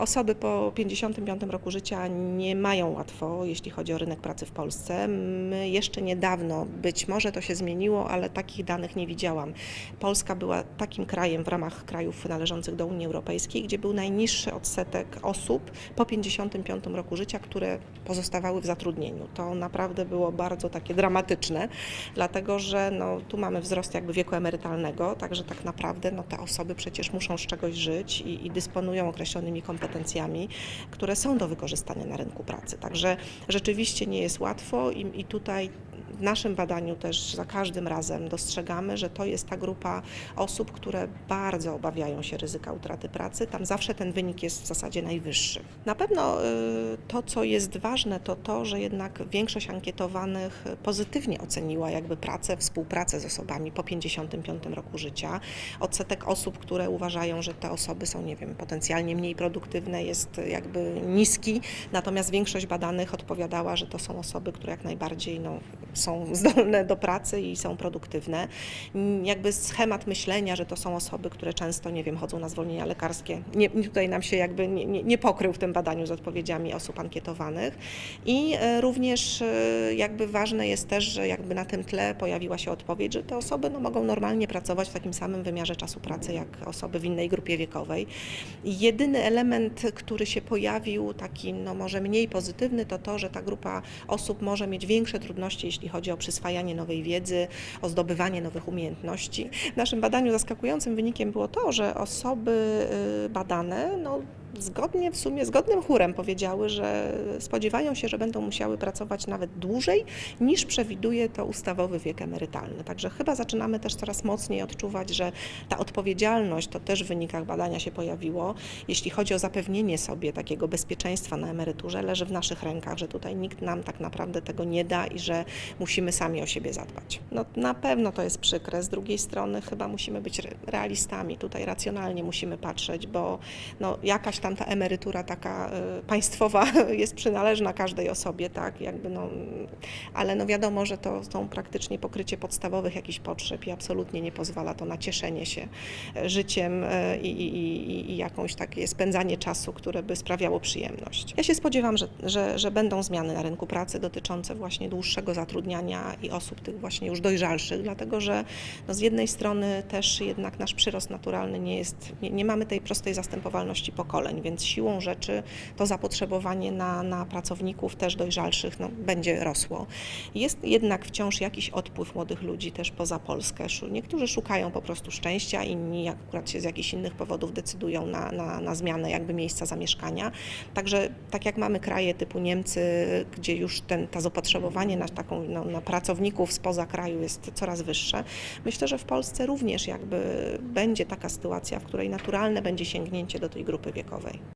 Osoby po 55 roku życia nie mają łatwo, jeśli chodzi o rynek pracy w Polsce. My jeszcze niedawno, być może to się zmieniło, ale takich danych nie widziałam. Polska była takim krajem w ramach krajów należących do Unii Europejskiej, gdzie był najniższy odsetek osób po 55 roku życia, które pozostawały w zatrudnieniu. To naprawdę było bardzo takie dramatyczne, dlatego że no, tu mamy wzrost jakby wieku emerytalnego, także tak naprawdę no, te osoby przecież muszą z czegoś żyć i, i dysponują określonymi kompetencjami, które są do wykorzystania na rynku pracy. Także rzeczywiście nie jest łatwo i, i tutaj w naszym badaniu też za każdym razem dostrzegamy, że to jest ta grupa osób, które bardzo obawiają się ryzyka utraty pracy. Tam zawsze ten wynik jest w zasadzie najwyższy. Na pewno y, to, co jest ważne, to to, że jednak większość ankietowanych pozytywnie oceniła jakby pracę, współpracę z osobami po 55 roku życia. Odsetek osób, które uważają, że te osoby są, nie wiem, potencjalnie mniej produktywne jest jakby niski, natomiast większość badanych odpowiadała, że to są osoby, które jak najbardziej no, są zdolne do pracy i są produktywne. Jakby schemat myślenia, że to są osoby, które często, nie wiem, chodzą na zwolnienia lekarskie, nie, tutaj nam się jakby nie, nie, nie pokrył w tym badaniu z odpowiedziami osób ankietowanych. I e, również e, jakby ważne jest też, że jakby na tym tle pojawiła się odpowiedź, że te osoby no, mogą normalnie pracować w takim samym wymiarze czasu pracy jak osoby w innej grupie wiekowej. Jedyny element, który się pojawił, taki no może mniej pozytywny, to to, że ta grupa osób może mieć większe trudności, jeśli chodzi o przyswajanie nowej wiedzy, o zdobywanie nowych umiejętności. W naszym badaniu zaskakującym wynikiem było to, że osoby y, badane no, zgodnie, w sumie zgodnym chórem powiedziały, że spodziewają się, że będą musiały pracować nawet dłużej niż przewiduje to ustawowy wiek emerytalny. Także chyba zaczynamy też coraz mocniej odczuwać, że ta odpowiedzialność, to też w wynikach badania się pojawiło, jeśli chodzi o zapewnienie sobie takiego bezpieczeństwa na emeryturze, leży w naszych rękach, że tutaj nikt nam tak naprawdę tego nie da i że musimy sami o siebie zadbać. No na pewno to jest przykre, z drugiej strony chyba musimy być re- realistami, tutaj racjonalnie musimy patrzeć, bo no, jakaś tam ta emerytura taka y, państwowa jest przynależna każdej osobie, tak, jakby no, ale no wiadomo, że to są praktycznie pokrycie podstawowych jakichś potrzeb i absolutnie nie pozwala to na cieszenie się e, życiem e, i, i, i, jakąś takie spędzanie czasu, które by sprawiało przyjemność. Ja się spodziewam, że, że, że będą zmiany na rynku pracy dotyczące właśnie dłuższego zatrudniania i osób tych właśnie już dojrzalszych, dlatego że no z jednej strony też jednak nasz przyrost naturalny nie jest, nie, nie mamy tej prostej zastępowalności pokoleń, więc siłą rzeczy to zapotrzebowanie na, na pracowników też dojrzalszych no, będzie rosło. Jest jednak wciąż jakiś odpływ młodych ludzi też poza Polskę. Niektórzy szukają po prostu szczęścia, inni akurat się z jakichś innych powodów decydują na, na, na zmianę jakby miejsca zamieszkania. Także tak jak mamy kraje typu Niemcy, gdzie już ten, to zapotrzebowanie na, taką, no, na pracowników spoza kraju jest coraz wyższe, myślę, że w Polsce również jakby będzie taka sytuacja, w której naturalne będzie sięgnięcie do tej grupy wiekowej. velho.